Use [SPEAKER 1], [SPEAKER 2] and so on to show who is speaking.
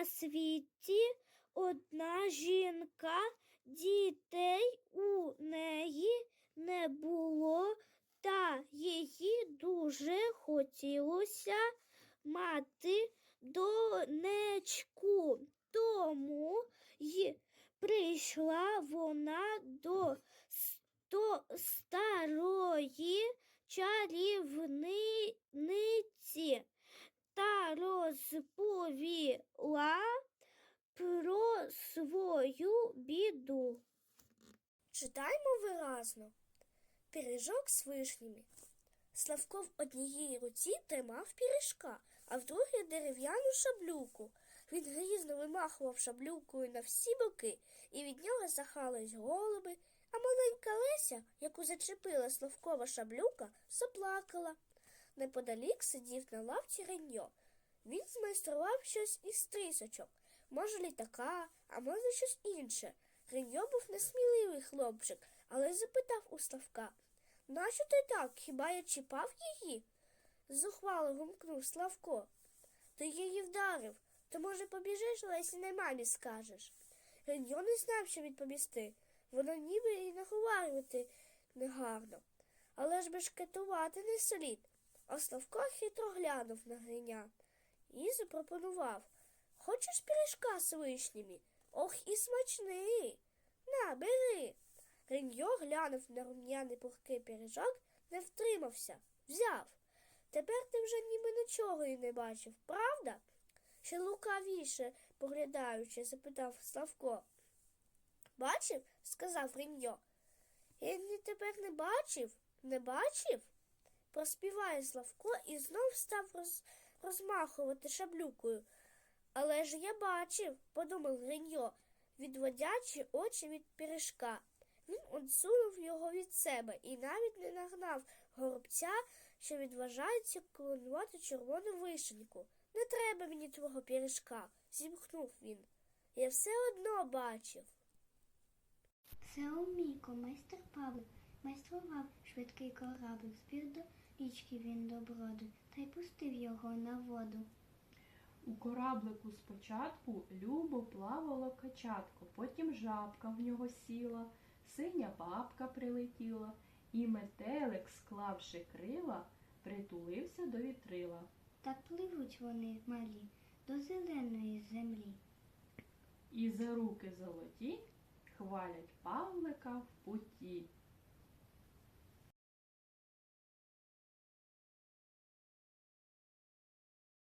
[SPEAKER 1] на світі одна жінка, дітей у неї не було, та їй дуже хотілося мати донечку. Тому й прийшла вона до свою біду.
[SPEAKER 2] Читаймо виразно. Пиріжок з вишнями. Славко в однієї руці тримав пиріжка, а в другій дерев'яну шаблюку. Він грізно вимахував шаблюкою на всі боки, і від нього захались голуби, а маленька Леся, яку зачепила Славкова шаблюка, заплакала. Неподалік сидів на лавці Реньо. Він змайстрував щось із трісочок, може літака, а може щось інше. Реньо був несміливий хлопчик, але запитав у Славка, нащо ти так? Хіба я чіпав її? Зухвало гумкнув Славко. Ти її вдарив, то, може, побіжиш, Лесіній мамі скажеш. Реньо не знав, що відповісти. Воно ніби і наговарювати негарно. Але ж бешкетувати не слід. А Славко хитро глянув на Гриня і запропонував. Хочеш пиріжка з вишнями? Ох і смачний. На, бери. Реньо глянув на рум'яний пухкий пиріжок, не втримався, взяв. Тепер ти вже ніби нічого і не бачив, правда? Ще лукавіше, поглядаючи, запитав Славко. Бачив? сказав Реньо. Я тепер не бачив, не бачив? Проспіває Славко і знов став роз... розмахувати шаблюкою. Але ж я бачив, подумав Гриньо, відводячи очі від пиріжка. Він одсунув його від себе і навіть не нагнав горобця, що відважається клонувати червону вишеньку. Не треба мені твого пиріжка, зімкнув він. Я все одно бачив.
[SPEAKER 3] Це Омійко, майстер Павлик, майстрував швидкий кораблик, збір до річки він доброду, та й пустив його на воду.
[SPEAKER 4] У кораблику спочатку любо плавало качатко, потім жабка в нього сіла, синя бабка прилетіла, і метелик, склавши крила, притулився до вітрила.
[SPEAKER 3] Так пливуть вони малі до зеленої землі.
[SPEAKER 4] І за руки золоті хвалять Павлика в путі.